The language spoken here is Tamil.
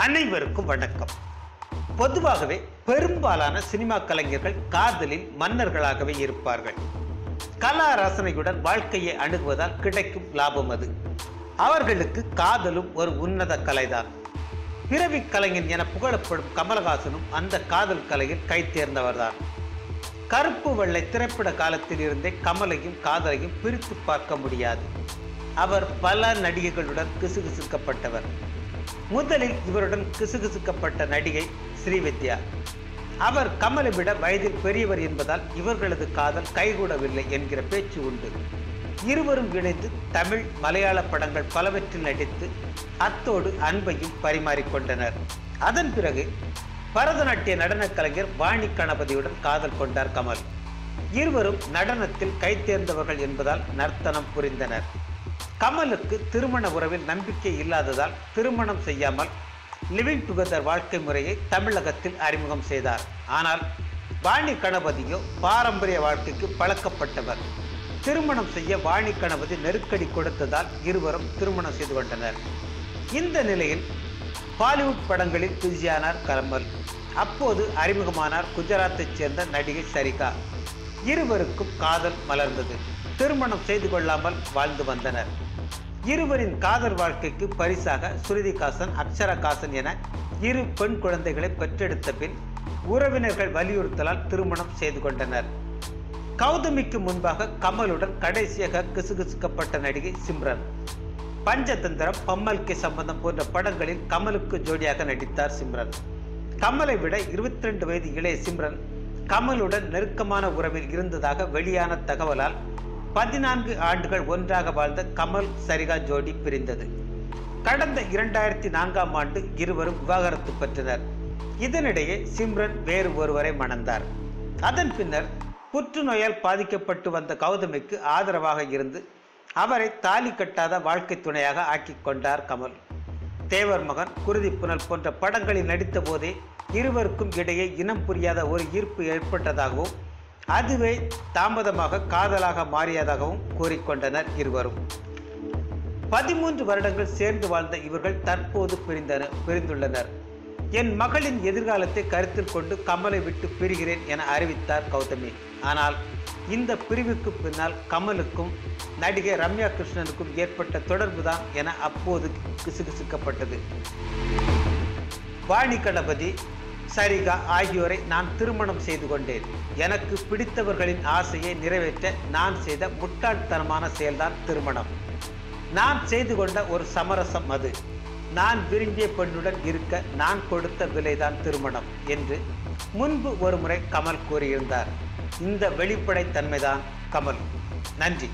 அனைவருக்கும் வணக்கம். பொதுவாகவே பெரும்பாலான சினிமா கலைஞர்கள் காதலில் மன்னர்களாகவே இருப்பார்கள். கலா ரசனையுடன் வாழ்க்கையை அணுகுவதால் கிடைக்கும் லாபம் அது. அவர்களுக்கு காதலும் ஒரு உன்னத கலைதான். பிறவி கலைஞன் என புகழப்படும் கமலஹாசனும் அந்த காதல் கலையில் கை தேர்ந்தவர்தான். கருப்பு வெள்ளை திரைப்பட காலத்தில் இருந்தே கமலையும் காதலையும் பிரித்து பார்க்க முடியாது. அவர் பல நடிகைகளுடன் கிசுகிசுக்கப்பட்டவர். முதலில் இவருடன் கிசுகிசுக்கப்பட்ட நடிகை ஸ்ரீவித்யா. அவர் கமலை விட வயதில் பெரியவர் என்பதால் இவர்களது காதல் கைகூடவில்லை என்கிற பேச்சு உண்டு. இருவரும் இணைந்து தமிழ் மலையாள படங்கள் பலவற்றில் நடித்து அத்தோடு அன்பையும் பரிமாறிக்கொண்டனர். அதன் பிறகு பரதநாட்டிய நடனக் கலைஞர் வாணி கணபதியுடன் காதல் கொண்டார் கமல். இருவரும் நடனத்தில் கைத்தேர்ந்தவர்கள் என்பதால் நர்த்தனம் புரிந்தனர். கமலுக்கு திருமண உறவில் நம்பிக்கை இல்லாததால் திருமணம் செய்யாமல் லிவிங் டுகெதர் வாழ்க்கை முறையை தமிழகத்தில் அறிமுகம் செய்தார். ஆனால் வாணி கணபதியோ பாரம்பரிய வாழ்க்கைக்கு பழக்கப்பட்டவர். திருமணம் செய்ய வாணி கணபதி நெருக்கடி கொடுத்ததால் இருவரும் திருமணம் செய்து கொண்டனர். இந்த நிலையில் பாலிவுட் படங்களில் பிஸியானார் கமல். அப்போது அறிமுகமானார் குஜராத்தைச் சேர்ந்த நடிகை சரிகா. இருவருக்கும் காதல் மலர்ந்தது. திருமணம் செய்து கொள்ளாமல் வாழ்ந்து வந்தனர். இருவரின் காதல் வாழ்க்கைக்கு பரிசாக ஸ்ருதிகாசன் அக்ஷரகாசன் என இரு பெண் குழந்தைகளை பெற்றெடுத்த பின் உறவினர்கள் வலியுறுத்தலால் திருமணம் செய்து கொண்டனர். கௌதமிக்கு முன்பாக கமலுடன் கடைசியாக கிசுகிசுக்கப்பட்ட நடிகை சிம்ரன். பஞ்சதந்திரம் பம்மல்கே சம்பந்தம் போன்ற படங்களில் கமலுக்கு ஜோடியாக நடித்தார் சிம்ரன். கமலை விட இருபத்தி ரெண்டு வயது இளைய சிம்ரன் கமலுடன் நெருக்கமான உறவில் இருந்ததாக வெளியான தகவலால் பதினான்கு ஆண்டுகள் ஒன்றாக வாழ்ந்த கமல் சரிகா ஜோடி பிரிந்தது. கடந்த இரண்டாயிரத்தி நான்காம் ஆண்டு இருவரும் விவாகரத்து பெற்றனர். இதனிடையே சிம்ரன் வேறு ஒருவரை மணந்தார். அதன் பின்னர் புற்றுநோயால் பாதிக்கப்பட்டு வந்த கௌதமிக்கு ஆதரவாக இருந்து அவரை தாலி கட்டாத வாழ்க்கை துணையாக ஆக்கிக் கொண்டார் கமல். தேவர் மகன் குருதி புனல் போன்ற படங்களில் நடித்த போதே இருவருக்கும் இடையே இனம் புரியாத ஒரு ஈர்ப்பு ஏற்பட்டதாகவும் அதுவே தாமதமாக காதலாக மாறியதாகவும் கூறிக்கொண்டனர் இருவரும். பதிமூன்று வருடங்கள் சேர்ந்து வாழ்ந்த இவர்கள் தற்போது பிரிந்தனர் பிரிந்துள்ளனர். என் மகளின் எதிர்காலத்தை கருத்தில் கொண்டு கமலை விட்டு பிரிகிறேன் என அறிவித்தார் கௌதமி. ஆனால் இந்த பிரிவுக்கு பின்னால் கமலுக்கும் நடிகை ரம்யா கிருஷ்ணனுக்கும் ஏற்பட்ட தொடர்புதான் என அப்போது கிசுகிசுக்கப்பட்டது. வாணி கணபதி சரிகா ஆகியோரை நான் திருமணம் செய்து கொண்டேன். எனக்கு பிடித்தவர்களின் ஆசையை நிறைவேற்ற நான் செய்த முட்டாள்தனமான செயல்தான் திருமணம். நான் செய்து கொண்ட ஒரு சமரசம் அது. நான் விரும்பிய பெண்ணுடன் இருக்க நான் கொடுத்த விலைதான் திருமணம் என்று முன்பு ஒருமுறை கமல் கூறியிருந்தார். இந்த வெளிப்படைத்தன்மைதான் கமல். நன்றி.